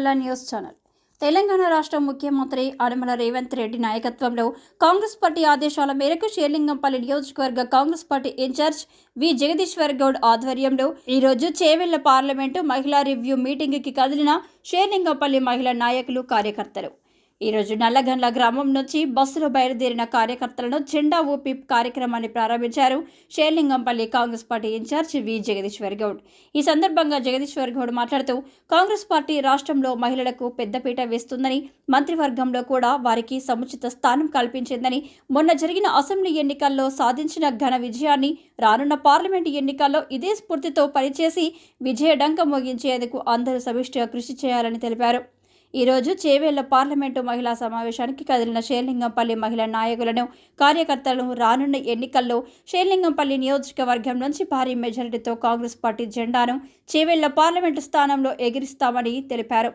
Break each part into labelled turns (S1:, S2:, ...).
S1: నల్ల news channel. Telangana రాష్ట్ర ముఖ్యమంత్రి ఆడమల రేవంత్ రెడ్డి నాయకత్వంలో కాంగ్రెస్ పార్టీ ఆదేశాల మేరకు షేర్లింగంపల్లి నియోజకవర్గ Congress party incharge V. Jagadishwar Goud ఆధ్వర్యంలో ఈరోజు చేవెళ్ళ పార్లమెంటు మహిళా రివ్యూ మీటింగ్కి కదిలిన షేర్లింగంపల్లి మహిళా నాయకులు కార్యకర్తలు. ఈరోజు నల్లగండ్ల గ్రామం నుంచి బస్సులో బయలుదేరిన కార్యకర్తలను జెండా ఊపి కార్యక్రమాన్ని ప్రారంభించారు Serilingampally Congress party incharge V Jagadishwar Goud. ఈ సందర్భంగా జగదీశ్వర్ గౌడ్ మాట్లాడుతూ కాంగ్రెస్ పార్టీ రాష్ట్రంలో మహిళలకు పెద్దపీట వేస్తుందని మంత్రివర్గంలో కూడా వారికి సముచిత స్థానం కల్పించిందని మొన్న జరిగిన అసెంబ్లీ ఎన్నికల్లో సాధించిన ఘన విజయాన్ని రానున్న పార్లమెంటు ఎన్నికల్లో ఇదే స్ఫూర్తితో పనిచేసి విజయడంక మోగించేందుకు అందరూ సమిష్టిగా కృషి చేయాలని తెలిపారు. ఈరోజు చేవేళ్ళ పార్లమెంటు మహిళా సమావేశానికి కదిలిన షేర్లింగంపల్లి మహిళా నాయకులను కార్యకర్తలను రానున్న ఎన్నికల్లో షేర్లింగంపల్లి నియోజకవర్గం నుంచి భారీ మెజారిటీతో కాంగ్రెస్ పార్టీ జెండాను చేవేళ్ళ పార్లమెంటు స్థానంలో ఎగిరిస్తామని తెలిపారు.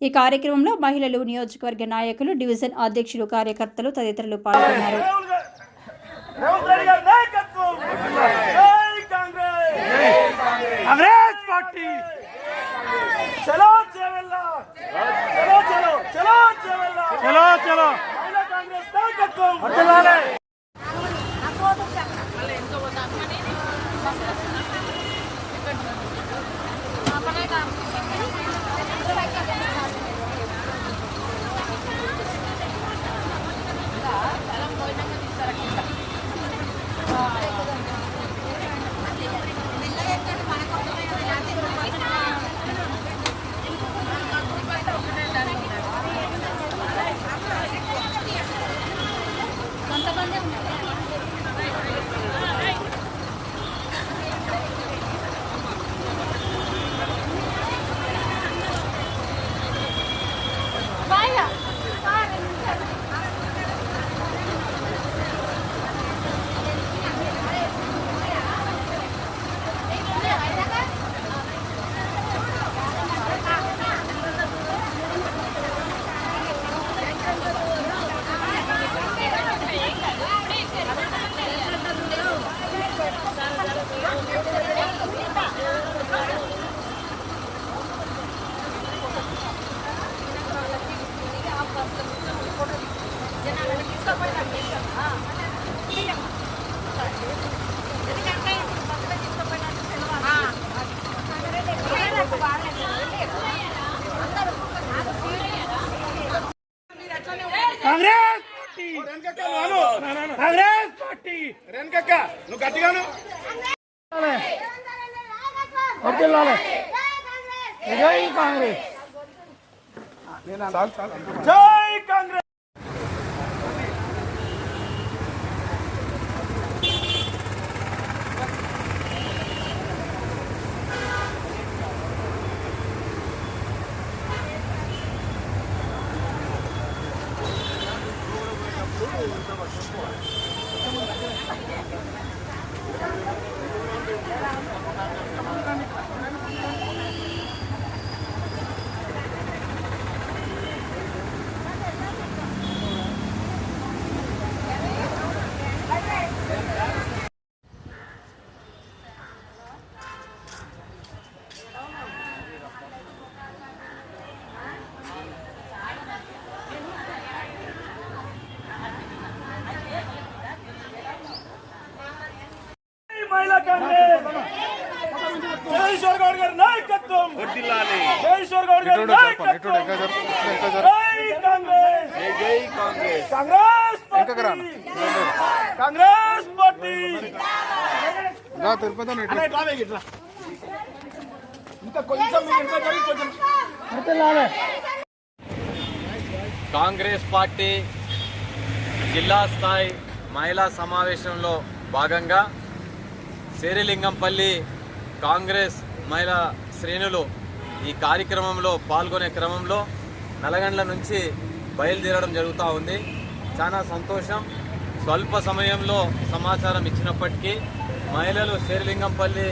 S1: ఈ కార్యక్రమంలో మహిళలు నియోజకవర్గ నాయకులు డివిజన్ అధ్యక్షులు కార్యకర్తలు తదితరులు పాల్గొన్నారు.
S2: Thank you. కాంగ్రెస్ పార్టీ వెనకక్క నువ్వు గట్టిగాను వర్ధిల్లాలి జై కాంగ్రెస్ జై జగదీశ్వర్ గౌడ్ గారి నాయకత్వం. జగదీశ్వర్ గౌడ్ గారి నాయకత్వం. కాంగ్రెస్.
S3: జై
S2: కాంగ్రెస్. కాంగ్రెస్ పార్టీ.
S3: కాంగ్రెస్ పార్టీ జిల్లా స్థాయి మహిళా సమావేశంలో భాగంగా శేరిలింగంపల్లి కాంగ్రెస్ మహిళా శ్రేణులు ఈ కార్యక్రమంలో పాల్గొనే క్రమంలో నలగండ్ల నుంచి బయలుదేరడం జరుగుతూ ఉంది. చాలా సంతోషం. స్వల్ప సమయంలో సమాచారం ఇచ్చినప్పటికీ మహిళలు శేరిలింగంపల్లి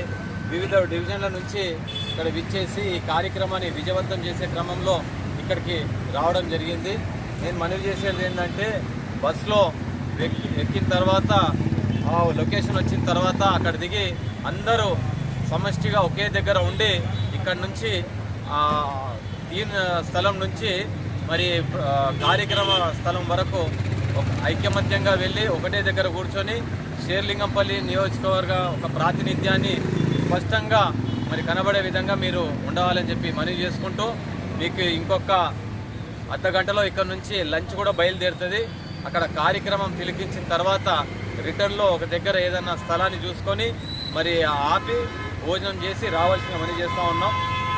S3: వివిధ డివిజన్ల నుంచి ఇక్కడ విచ్చేసి ఈ కార్యక్రమాన్ని విజయవంతం చేసే క్రమంలో ఇక్కడికి రావడం జరిగింది. నేను మనవి చేసేది ఏంటంటే బస్సులో ఎక్కిన తర్వాత ఆ లొకేషన్ వచ్చిన తర్వాత అక్కడ దిగి అందరూ సమష్టిగా ఒకే దగ్గర ఉండి ఇక్కడ నుంచి దీని స్థలం నుంచి మరి కార్యక్రమ స్థలం వరకు ఐక్యమత్యంగా వెళ్ళి ఒకటే దగ్గర కూర్చొని షేర్లింగంపల్లి నియోజకవర్గ ఒక ప్రాతినిధ్యాన్ని స్పష్టంగా మరి కనబడే విధంగా మీరు ఉండవాలని చెప్పి మనవి చేసుకుంటూ మీకు ఇంకొక అర్ధ గంటలో ఇక్కడ నుంచి లంచ్ కూడా బయలుదేరుతుంది. అక్కడ కార్యక్రమం తిలకించిన తర్వాత రిటర్న్లో ఒక దగ్గర ఏదన్నా స్థలాన్ని చూసుకొని మరి ఆపి భోజనం చేసి రావాల్సిన పని చేస్తూ ఉన్నాం.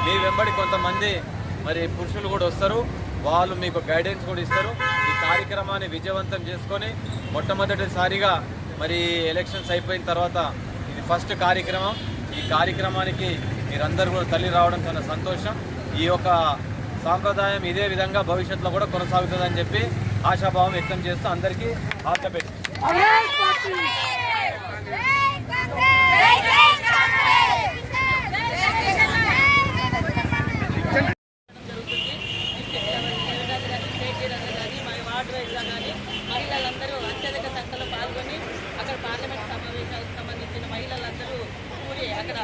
S3: మీ వెంబడి కొంతమంది మరి పురుషులు కూడా వస్తారు. వాళ్ళు మీకు గైడెన్స్ కూడా ఇస్తారు. ఈ కార్యక్రమాన్ని విజయవంతం చేసుకొని మొట్టమొదటిసారిగా మరి ఎలక్షన్స్ అయిపోయిన తర్వాత ఇది ఫస్ట్ కార్యక్రమం. ఈ కార్యక్రమానికి మీరందరూ కూడా తల్లి రావడం చాలా సంతోషం. ఈ యొక్క సాంప్రదాయం ఇదే విధంగా భవిష్యత్తులో కూడా కొనసాగుతుందని చెప్పి ఆశాభావం వ్యక్తం చేస్తూ అందరికీ ఆశ పెట్టి
S4: వార్డ్ వైజ్గా కానీ మహిళలందరూ అత్యధిక సంఖ్యలో పాల్గొని అక్కడ పార్లమెంట్ సమావేశాలకు సంబంధించిన మహిళలందరూ కూడి అక్కడ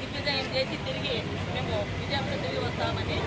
S4: దిగ్విజయం చేసి తిరిగి మేము విజయంలో తిరిగి వస్తామని